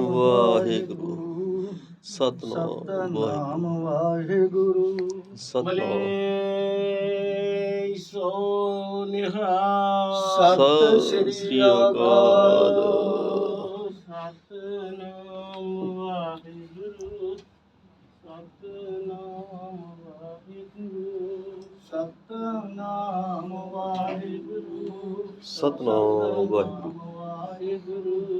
ਵਾਹਿਗੁਰੂ। ਸਤਨਾਮ ਸਤਨਾਮ ਵਾਹਿਗੁਰੂ। ਸਤਨਾਮ। ਸੋ ਨਿਹਾਲ। ਸਤਿ ਸ੍ਰੀ ਅਕਾਲ। ਸਤਨਾਮ ਵਾਹਿਗੁਰੂ। ਸਤਨਾਮ ਵਾਹਿਗੁਰੂ। ਸਤਨਾਮ ਵਾਹਿਗੁਰੂ। ਸਤਨਾਮ ਵਾਹਿਗੁਰੂ।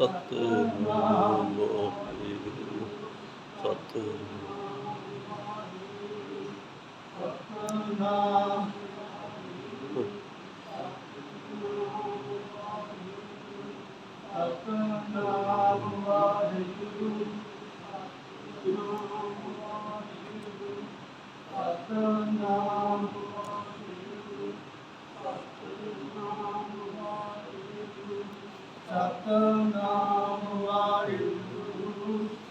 सत् सत् Thank you.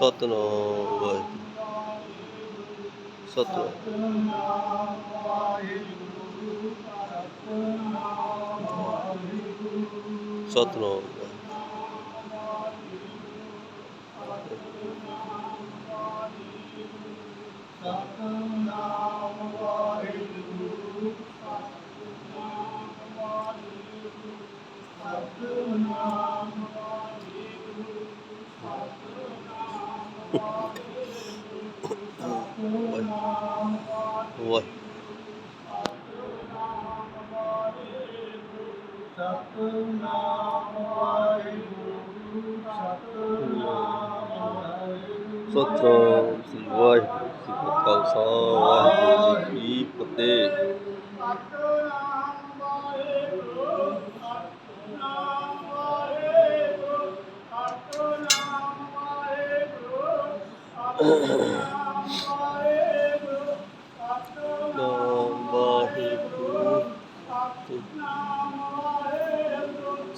外のてなー Satnam Waheguru Satnam Waheguru Waheguru ji ਕਾ ਖਾਲਸਾ ਵਾਹਿਗੁਰੂ ਜੀ ਕੀ ਫਤਿਹ।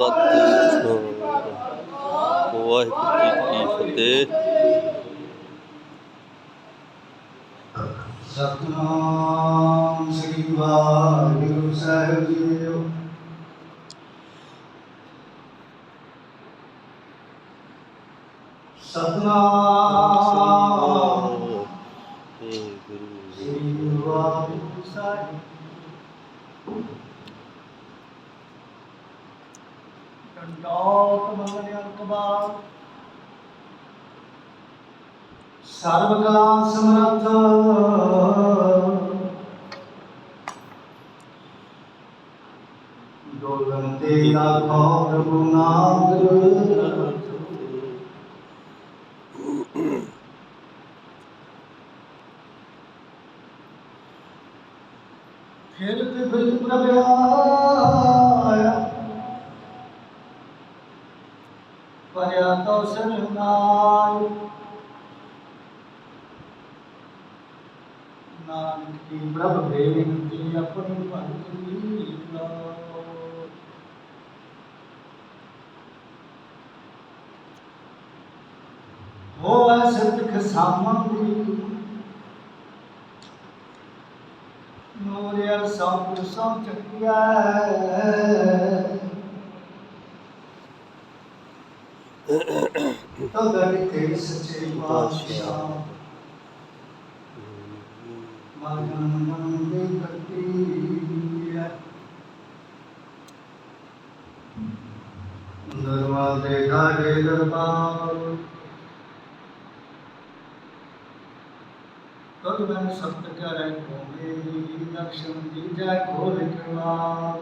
ਵਾਹਿਗੁਰੂ ਸਤਿਨਾਮ ਵਾਹਿਗੁਰੂ ਜੀ ਕੀ ਫਤਿਹ ਸਤਨਾਮ ਸ੍ਰੀ ਵਾਹਿਗੁਰੂ ਸਾਹਿਬ ਜੀਓ ਸਤਨਾਮ ਵਾਹਿਗੁਰੂ ਸ੍ਰੀ ਵਾਹਿਗੁਰੂ ਸਾਹਿਬ ਕੰਡੋਤ ਮੰਗਲਿਆ ਕਬਾਲ ਸਰਬ ਕਲਾ ਸਮਰੱਥ। ਡੋਲਨ ਤੇ ਆਖੋ ਪ੍ਰਭੂ ਨਾਮ। ਫਿਰ ਤੇ ਬਿਲ ਪ੍ਰਭਿਆ ਪਰਿਆ ਤੋ ਸਰਨਾਈ ਨਾਨਕ ਕੀ ਪ੍ਰਭ ਬੇਨਤੀ ਆਪਣੀ ਭਗਤ ਲਾਓ ਹੋਵੇ ਸਿੱਖ ਸਾਮੰਦੀ ਨੂਰ ਸਭ ਸਭ ਚੱਕਿਆ। ਤਦਰ ਤੇ ਸੱਚੇ ਪਾਤਸ਼ਾਹ ਮਨ ਮਨ ਦੇ ਕਰਤੀ ਹੈ ਦਰਵਾਜ਼ੇ ਘਾੜੇ ਦਰਬਾਰ ਤਦ ਮੈਂ ਸਤ ਕਰੇ ਕੋਵੇ ਦਰਸ਼ਨ ਦੀ ਜੈ ਖੋਲ ਕਵਾ